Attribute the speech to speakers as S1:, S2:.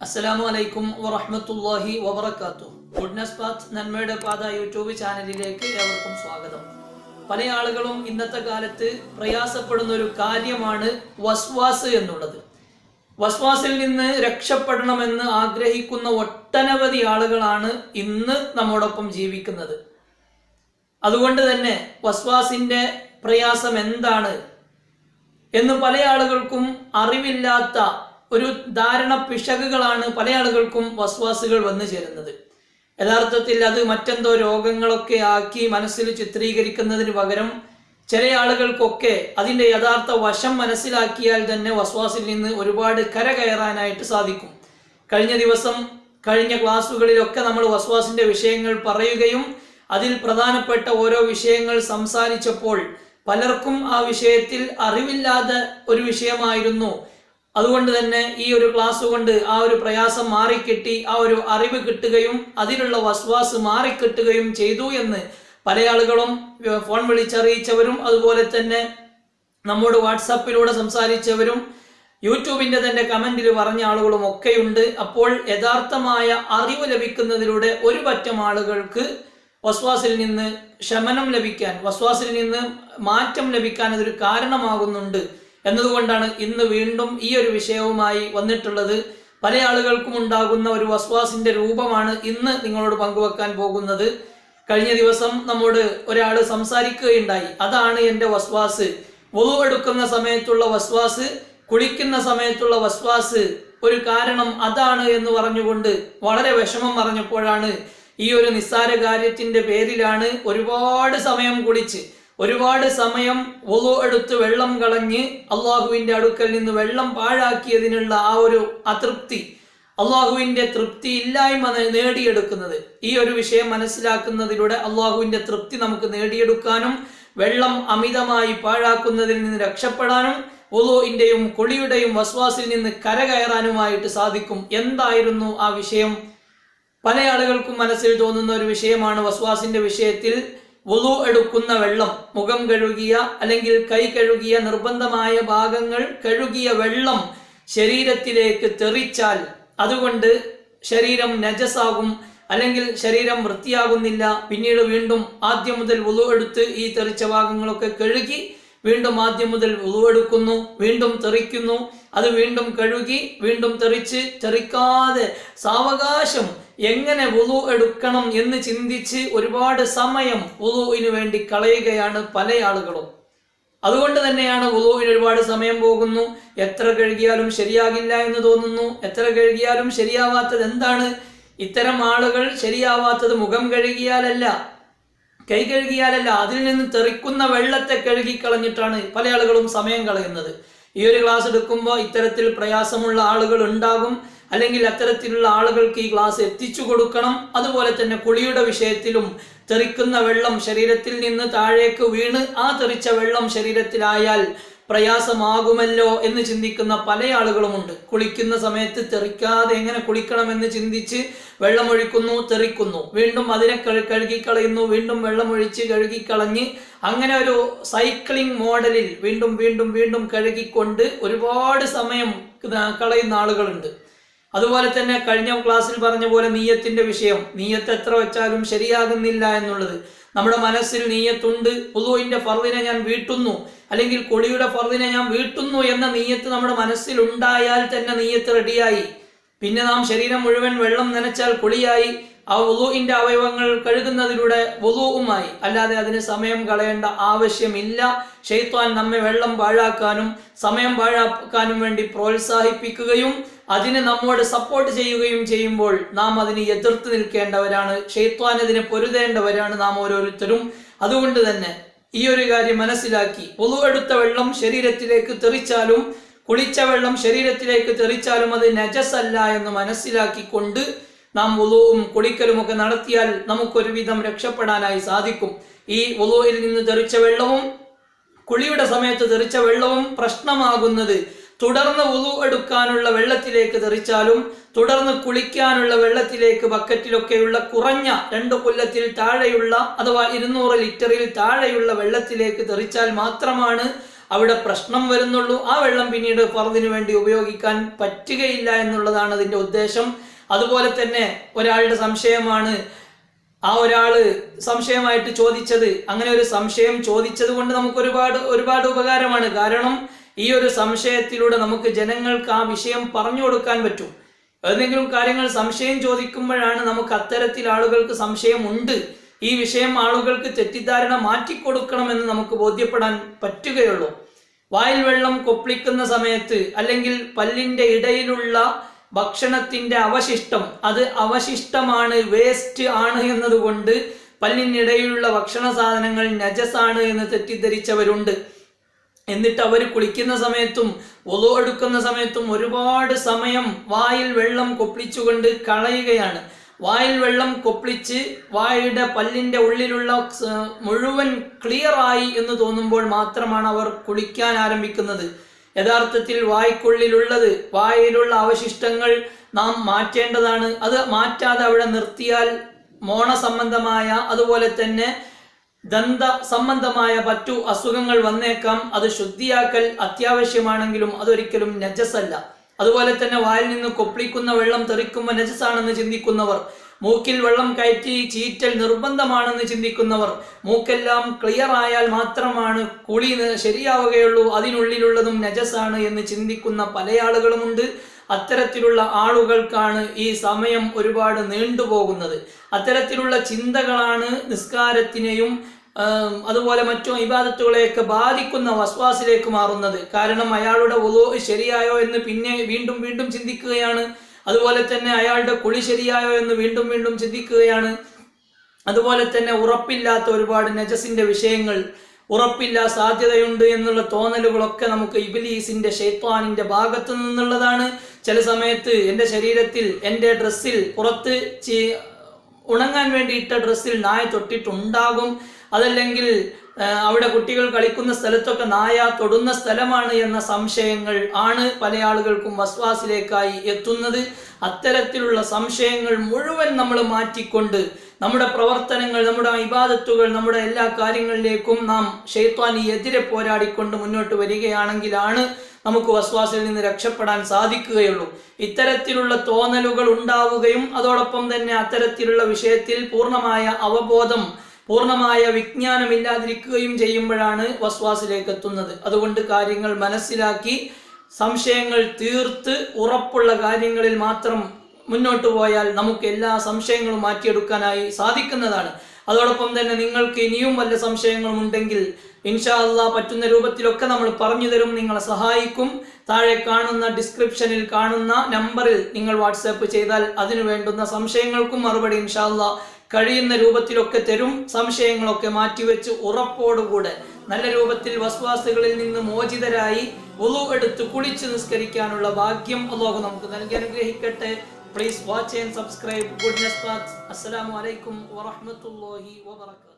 S1: അസ്സലാമു അലൈക്കും വറഹ്മത്തുള്ളാഹി വബറകാതുഹു. ഗുഡ്നസ് പാത്ത് നന്മയുടെ പാത യൂട്യൂബ് ചാനലിലേക്ക് ഏവർക്കും സ്വാഗതം. പല ആളുകളും ഇന്നത്തെ കാലത്ത് പ്രയാസപ്പെടുന്ന ഒരു കാര്യമാണ് വസ്വാസ് എന്നുള്ളത്. വസ്വാസിൽ നിന്ന് രക്ഷപ്പെടണമെന്ന് ആഗ്രഹിക്കുന്ന ഒട്ടനവധി ആളുകളാണ് ഇന്ന് നമ്മോടൊപ്പം ജീവിക്കുന്നത്. അതുകൊണ്ട് തന്നെ വസ്വാസിന്റെ പ്രയാസം എന്താണ് എന്ന് പല ആളുകൾക്കും അറിവില്ലാത്ത ഒരു ധാരണ പിശകുകളാണ് പല ആളുകൾക്കും വസ്വാസുകൾ വന്നു ചേരുന്നത്. യഥാർത്ഥത്തിൽ അത് മറ്റെന്തോ രോഗങ്ങളൊക്കെ ആക്കി മനസ്സിൽ ചിത്രീകരിക്കുന്നതിന് പകരം ചില ആളുകൾക്കൊക്കെ അതിന്റെ യഥാർത്ഥ വശം മനസ്സിലാക്കിയാൽ തന്നെ വസ്വാസിൽ നിന്ന് ഒരുപാട് കര കയറാനായിട്ട് സാധിക്കും. കഴിഞ്ഞ ദിവസം കഴിഞ്ഞ ക്ലാസ്സുകളിലൊക്കെ നമ്മൾ വസ്വാസിന്റെ വിഷയങ്ങൾ പറയുകയും അതിൽ പ്രധാനപ്പെട്ട ഓരോ വിഷയങ്ങൾ സംസാരിച്ചപ്പോൾ പലർക്കും ആ വിഷയത്തിൽ അറിവില്ലാത്ത ഒരു വിഷയമായിരുന്നു. അതുകൊണ്ട് തന്നെ ഈ ഒരു ക്ലാസ് കൊണ്ട് ആ ഒരു പ്രയാസം മാറിക്കിട്ടി ആ ഒരു അറിവ് കിട്ടുകയും അതിലുള്ള വസ്വാസ് മാറിക്കിട്ടുകയും ചെയ്തു എന്ന് പല ആളുകളും ഫോൺ വിളിച്ചറിയിച്ചവരും അതുപോലെ തന്നെ നമ്മോട് വാട്സാപ്പിലൂടെ സംസാരിച്ചവരും യൂട്യൂബിന്റെ തന്നെ കമന്റിൽ പറഞ്ഞ ആളുകളും ഒക്കെയുണ്ട്. അപ്പോൾ യഥാർത്ഥമായ അറിവ് ലഭിക്കുന്നതിലൂടെ ഒരു പറ്റം ആളുകൾക്ക് വസ്വാസിൽ നിന്ന് ശമനം ലഭിക്കാൻ വസ്വാസിൽ നിന്ന് മാറ്റം ലഭിക്കാൻ അതൊരു കാരണമാകുന്നുണ്ട്. എന്നതുകൊണ്ടാണ് ഇന്ന് വീണ്ടും ഈ ഒരു വിഷയവുമായി വന്നിട്ടുള്ളത്. പല ആളുകൾക്കും ഉണ്ടാകുന്ന ഒരു വസ്വാസിന്റെ രൂപമാണ് ഇന്ന് നിങ്ങളോട് പങ്കുവെക്കാൻ പോകുന്നത്. കഴിഞ്ഞ ദിവസം നമ്മോട് ഒരാൾ സംസാരിക്കുകയുണ്ടായി. അതാണ് എന്റെ വസ്വാസ്. വധു എടുക്കുന്ന സമയത്തുള്ള വസ്വാസ് കുളിക്കുന്ന സമയത്തുള്ള വസ്വാസ് ഒരു കാരണം അതാണ് എന്ന് പറഞ്ഞുകൊണ്ട് വളരെ വിഷമം പറഞ്ഞപ്പോഴാണ് ഈ ഒരു നിസ്സാര കാര്യത്തിന്റെ പേരിലാണ് ഒരുപാട് സമയം കുളിച്ച് ഒരുപാട് സമയം ഒതു എടുത്ത് വെള്ളം കളഞ്ഞ് അള്ളാഹുവിന്റെ അടുക്കൽ നിന്ന് വെള്ളം പാഴാക്കിയതിനുള്ള ആ ഒരു അതൃപ്തി അള്ളാഹുവിന്റെ തൃപ്തി ഇല്ലായ്മ നേടിയെടുക്കുന്നത്. ഈ ഒരു വിഷയം മനസ്സിലാക്കുന്നതിലൂടെ അള്ളാഹുവിന്റെ തൃപ്തി നമുക്ക് നേടിയെടുക്കാനും വെള്ളം അമിതമായി പാഴാക്കുന്നതിൽ നിന്ന് രക്ഷപ്പെടാനും ഒലോയിന്റെയും കുളിയുടെയും വസ്വാസിൽ നിന്ന് കരകയറാനുമായിട്ട് സാധിക്കും. എന്തായിരുന്നു ആ വിഷയം? പല ആളുകൾക്കും മനസ്സിൽ തോന്നുന്ന ഒരു വിഷയമാണ് വസ്വാസിന്റെ വിഷയത്തിൽ വുളു എടുക്കുന്ന വെള്ളം മുഖം കഴുകിയ അല്ലെങ്കിൽ കൈ കഴുകിയ നിർബന്ധമായ ഭാഗങ്ങൾ കഴുകിയ വെള്ളം ശരീരത്തിലേക്ക് തെറിച്ചാൽ അതുകൊണ്ട് ശരീരം നജസാകും അല്ലെങ്കിൽ ശരീരം വൃത്തിയാകുന്നില്ല. പിന്നീട് വീണ്ടും ആദ്യം മുതൽ വുളു എടുത്ത് ഈ തെറിച്ച ഭാഗങ്ങളൊക്കെ കഴുകി വീണ്ടും ആദ്യം മുതൽ വുളു എടുക്കുന്നു വീണ്ടും തെറിക്കുന്നു. അത് വീണ്ടും കഴുകി വീണ്ടും തെറിച്ച് തെറിക്കാതെ സാവകാശം എങ്ങനെ വുളു എടുക്കണം എന്ന് ചിന്തിച്ച് ഒരുപാട് സമയം വുളുവിന് വേണ്ടി കളയുകയാണ് പല ആളുകളും. അതുകൊണ്ട് തന്നെയാണ് വുളുവിന് ഒരുപാട് സമയം പോകുന്നു. എത്ര കഴുകിയാലും ശരിയാകില്ല എന്ന് തോന്നുന്നു. എത്ര കഴുകിയാലും ശരിയാവാത്തത് എന്താണ്? ഇത്തരം ആളുകൾ ശരിയാവാത്തത് മുഖം കഴുകിയാലല്ല കൈ കഴുകിയാലല്ല അതിൽ നിന്ന് തെറിക്കുന്ന വെള്ളത്തെ കഴുകിക്കളഞ്ഞിട്ടാണ് പല ആളുകളും സമയം കളയുന്നത്. ഈ ഒരു ക്ലാസ് എടുക്കുമ്പോൾ ഇത്തരത്തിൽ പ്രയാസമുള്ള ആളുകൾ ഉണ്ടാകും. അല്ലെങ്കിൽ അത്തരത്തിലുള്ള ആളുകൾക്ക് ഈ ഗ്ലാസ് എത്തിച്ചു കൊടുക്കണം. അതുപോലെ തന്നെ കുളിയുടെ വിഷയത്തിലും തെറിക്കുന്ന വെള്ളം ശരീരത്തിൽ നിന്ന് താഴേക്ക് വീണ് ആ തെറിച്ച വെള്ളം ശരീരത്തിലായാൽ പ്രയാസമാകുമല്ലോ എന്ന് ചിന്തിക്കുന്ന പല ആളുകളുമുണ്ട്. കുളിക്കുന്ന സമയത്ത് തെറിക്കാതെ എങ്ങനെ കുളിക്കണമെന്ന് ചിന്തിച്ച് വെള്ളമൊഴിക്കുന്നു തെറിക്കുന്നു. വീണ്ടും അതിനെ കഴുകിക്കളയുന്നു വീണ്ടും വെള്ളമൊഴിച്ച് കഴുകിക്കളഞ്ഞ് അങ്ങനെ ഒരു സൈക്ലിംഗ് മോഡലിൽ വീണ്ടും വീണ്ടും വീണ്ടും കഴുകിക്കൊണ്ട് ഒരുപാട് സമയം കളയുന്ന ആളുകളുണ്ട്. അതുപോലെ തന്നെ കഴിഞ്ഞ ക്ലാസ്സിൽ പറഞ്ഞ പോലെ നീയത്തിന്റെ വിഷയം നീയത്ത് എത്ര വെച്ചാലും ശരിയാകുന്നില്ല എന്നുള്ളത്. നമ്മുടെ മനസ്സിൽ നീയത്തുണ്ട്. പുതുവിന്റെ ഫർദിനെ ഞാൻ വീട്ടുന്നു. അല്ലെങ്കിൽ കൊടിയുടെ ഫർദിനെ ഞാൻ വീട്ടുന്നു എന്ന നീയത്ത് നമ്മുടെ മനസ്സിൽ ഉണ്ടായാൽ തന്നെ നീയത്ത് റെഡിയായി പിന്നെ നാം ശരീരം മുഴുവൻ വെള്ളം നനച്ചാൽ കുളിയായി ആ വുളുവിന്റെ അവയവങ്ങൾ കഴുകുന്നതിലൂടെ വുളുവുമായി അല്ലാതെ അതിന് സമയം കളയേണ്ട ആവശ്യമില്ല. ഷെയ്ത്താൻ നമ്മെ വെള്ളം പാഴാക്കാനും സമയം പാഴാക്കാനും വേണ്ടി പ്രോത്സാഹിപ്പിക്കുകയും അതിനെ നമ്മോട് സപ്പോർട്ട് ചെയ്യുകയും ചെയ്യുമ്പോൾ നാം അതിനെ എതിർത്ത് നിൽക്കേണ്ടവരാണ്. ഷെയ്ത്വാൻ അതിനെ പൊരുതേണ്ടവരാണ് നാം ഓരോരുത്തരും. അതുകൊണ്ട് തന്നെ ഈ ഒരു കാര്യം മനസ്സിലാക്കി. എടുത്ത വെള്ളം ശരീരത്തിലേക്ക് തെറിച്ചാലും കുളിച്ച വെള്ളം ശരീരത്തിലേക്ക് തെറിച്ചാലും അത് നജസല്ല എന്ന് മനസ്സിലാക്കിക്കൊണ്ട് നാം വുളുവും കുളിക്കലും ഒക്കെ നടത്തിയാൽ നമുക്കൊരുവിധം രക്ഷപ്പെടാനായി സാധിക്കും. ഈ വുളുവിൽ നിന്ന് തെറിച്ച വെള്ളവും കുളിയുടെ സമയത്ത് തെറിച്ച വെള്ളവും പ്രശ്നമാകുന്നത് തുടർന്ന് ഉളു എടുക്കാനുള്ള വെള്ളത്തിലേക്ക് തെറിച്ചാലും തുടർന്ന് കുളിക്കാനുള്ള വെള്ളത്തിലേക്ക് ബക്കറ്റിലൊക്കെയുള്ള കുറഞ്ഞ രണ്ട് കൊല്ലത്തിൽ താഴെയുള്ള അഥവാ ഇരുന്നൂറ് ലിറ്ററിൽ താഴെയുള്ള വെള്ളത്തിലേക്ക് തെറിച്ചാൽ മാത്രമാണ് അവിടെ പ്രശ്നം വരുന്നുള്ളൂ. ആ വെള്ളം പിന്നീട് ഫർദിനു വേണ്ടി ഉപയോഗിക്കാൻ പറ്റുകയില്ല എന്നുള്ളതാണ് അതിന്റെ ഉദ്ദേശം. അതുപോലെ തന്നെ ഒരാളുടെ സംശയമാണ്. ആ ഒരാൾ സംശയമായിട്ട് ചോദിച്ചത് അങ്ങനെ ഒരു സംശയം ചോദിച്ചത് കൊണ്ട് നമുക്ക് ഒരുപാട് ഒരുപാട് ഉപകാരമാണ്. കാരണം ഈ ഒരു സംശയത്തിലൂടെ നമുക്ക് ജനങ്ങൾക്ക് ആ വിഷയം പറഞ്ഞു കൊടുക്കാൻ പറ്റും. ഏതെങ്കിലും കാര്യങ്ങൾ സംശയം ചോദിക്കുമ്പോഴാണ് നമുക്ക് അത്തരത്തിൽ ആളുകൾക്ക് സംശയമുണ്ട്. ഈ വിഷയം ആളുകൾക്ക് തെറ്റിദ്ധാരണ മാറ്റിക്കൊടുക്കണമെന്ന് നമുക്ക് ബോധ്യപ്പെടാൻ പറ്റുകയുള്ളൂ. വായിൽ വെള്ളം കൊപ്പിളിക്കുന്ന സമയത്ത് അല്ലെങ്കിൽ പല്ലിന്റെ ഇടയിലുള്ള ഭക്ഷണത്തിന്റെ അവശിഷ്ടം. അത് അവശിഷ്ടമാണ് വേസ്റ്റ് ആണ് എന്നതുകൊണ്ട് പല്ലിനിടയിലുള്ള ഭക്ഷണ സാധനങ്ങൾ നജസാണ് എന്ന് തെറ്റിദ്ധരിച്ചവരുണ്ട്. എന്നിട്ട് അവർ കുളിക്കുന്ന സമയത്തും ഒലോ എടുക്കുന്ന സമയത്തും ഒരുപാട് സമയം വായിൽ വെള്ളം കൊപ്പിച്ചുകൊണ്ട് കളയുകയാണ്. വായിൽ വെള്ളം കൊപ്പിളിച്ച് വായുടെ പല്ലിന്റെ ഉള്ളിലുള്ള മുഴുവൻ ക്ലിയർ ആയി എന്ന് തോന്നുമ്പോൾ മാത്രമാണ് അവർ കുളിക്കാൻ ആരംഭിക്കുന്നത്. യഥാർത്ഥത്തിൽ വായ്ക്കുള്ളിലുള്ളത് വായയിലുള്ള അവശിഷ്ടങ്ങൾ നാം മാറ്റേണ്ടതാണ്. അത് മാറ്റാതെ അവിടെ നിർത്തിയാൽ മോണ സംബന്ധമായ അതുപോലെ തന്നെ ദന്ത സംബന്ധമായ മറ്റു അസുഖങ്ങൾ വന്നേക്കാം. അത് ശുദ്ധിയാക്കൽ അത്യാവശ്യമാണെങ്കിലും അതൊരിക്കലും നജസല്ല അതുപോലെ തന്നെ വായിൽ നിന്ന് കൊപ്പിളിക്കുന്ന വെള്ളം തെറിക്കുമ്പോൾ നജസാണെന്ന് ചിന്തിക്കുന്നവർ മൂക്കിൽ വെള്ളം കയറ്റി ചീറ്റൽ നിർബന്ധമാണെന്ന് ചിന്തിക്കുന്നവർ മൂക്കെല്ലാം ക്ലിയർ ആയാൽ മാത്രമാണ് കുളി ശരിയാവുകയുള്ളൂ. അതിനുള്ളിലുള്ളതും നജസാണ് എന്ന് ചിന്തിക്കുന്ന പല ആളുകളുമുണ്ട്. അത്തരത്തിലുള്ള ആളുകൾക്കാണ് ഈ സമയം ഒരുപാട് നീണ്ടുപോകുന്നത്. അത്തരത്തിലുള്ള ചിന്തകളാണ് നിസ്കാരത്തിനെയും അതുപോലെ മറ്റും ഇബാദത്തുകളെയൊക്കെ ബാധിക്കുന്ന വസ്വാസിലേക്ക് മാറുന്നത്. കാരണം അയാളുടെ ഉദോ ശരിയായോ എന്ന് പിന്നെ വീണ്ടും വീണ്ടും ചിന്തിക്കുകയാണ്. അതുപോലെ തന്നെ അയാളുടെ കുളി ശരിയായോ എന്ന് വീണ്ടും വീണ്ടും ചിന്തിക്കുകയാണ്. അതുപോലെ തന്നെ ഉറപ്പില്ലാത്ത ഒരുപാട് നജസിന്റെ വിഷയങ്ങൾ ഉറപ്പില്ല സാധ്യതയുണ്ട് എന്നുള്ള തോന്നലുകളൊക്കെ നമുക്ക് ഇബിലീസിന്റെ ഷെയ്ത്വാനിന്റെ ഭാഗത്തു നിന്നുള്ളതാണ്. ചില സമയത്ത് എന്റെ ശരീരത്തിൽ എന്റെ ഡ്രസ്സിൽ പുറത്ത് ഉണങ്ങാൻ വേണ്ടി ഇട്ട ഡ്രസ്സിൽ നായ തൊട്ടിട്ടുണ്ടാകും. അതല്ലെങ്കിൽ അവിടെ കുട്ടികൾ കളിക്കുന്ന സ്ഥലത്തൊക്കെ നായ തൊടുന്ന സ്ഥലമാണ് എന്ന സംശയങ്ങൾ ആണ് പല ആളുകൾക്കും വസ്വാസിലേക്കായി എത്തുന്നത്. അത്തരത്തിലുള്ള സംശയങ്ങൾ മുഴുവൻ നമ്മൾ മാറ്റിക്കൊണ്ട് നമ്മുടെ പ്രവർത്തനങ്ങൾ നമ്മുടെ ഇബാദത്തുകൾ നമ്മുടെ എല്ലാ കാര്യങ്ങളിലേക്കും നാം ഷെയ്ത്വാനി എതിരെ പോരാടിക്കൊണ്ട് മുന്നോട്ട് വരികയാണെങ്കിലാണ് നമുക്ക് വസ്വാസിൽ നിന്ന് രക്ഷപ്പെടാൻ സാധിക്കുകയുള്ളൂ. ഇത്തരത്തിലുള്ള തോന്നലുകൾ ഉണ്ടാവുകയും അതോടൊപ്പം തന്നെ അത്തരത്തിലുള്ള വിഷയത്തിൽ പൂർണമായ അവബോധം പൂർണമായ വിജ്ഞാനമില്ലാതിരിക്കുകയും ചെയ്യുമ്പോഴാണ് വസ്വാസിലേക്ക് എത്തുന്നത്. അതുകൊണ്ട് കാര്യങ്ങൾ മനസ്സിലാക്കി സംശയങ്ങൾ തീർത്ത് ഉറപ്പുള്ള കാര്യങ്ങളിൽ മാത്രം മുന്നോട്ട് പോയാൽ നമുക്ക് എല്ലാ സംശയങ്ങളും മാറ്റിയെടുക്കാനായി സാധിക്കുന്നതാണ്. അതോടൊപ്പം തന്നെ നിങ്ങൾക്ക് ഇനിയും വല്ല സംശയങ്ങളും ഉണ്ടെങ്കിൽ ഇൻഷാ അള്ളാ പറ്റുന്ന രൂപത്തിലൊക്കെ നമ്മൾ പറഞ്ഞു തരും. നിങ്ങളെ സഹായിക്കും. താഴെ കാണുന്ന ഡിസ്ക്രിപ്ഷനിൽ കാണുന്ന നമ്പറിൽ നിങ്ങൾ വാട്സാപ്പ് ചെയ്താൽ അതിനു വേണ്ടുന്ന സംശയങ്ങൾക്കും മറുപടി ഇൻഷാ അള്ളാ കഴിയുന്ന രൂപത്തിലൊക്കെ തരും. സംശയങ്ങളൊക്കെ മാറ്റിവെച്ച് ഉറപ്പോടുകൂടെ നല്ല രൂപത്തിൽ വസ്വാസുകളിൽ നിന്ന് മോചിതരായി ഒളു എടുത്ത് കുളിച്ച് നിസ്കരിക്കാനുള്ള ഭാഗ്യം അള്ളാഹു നമുക്ക് നൽകി അനുഗ്രഹിക്കട്ടെ. Please watch and subscribe Assalamu alaikum wa rahmatullahi wa വബറകാതുഹു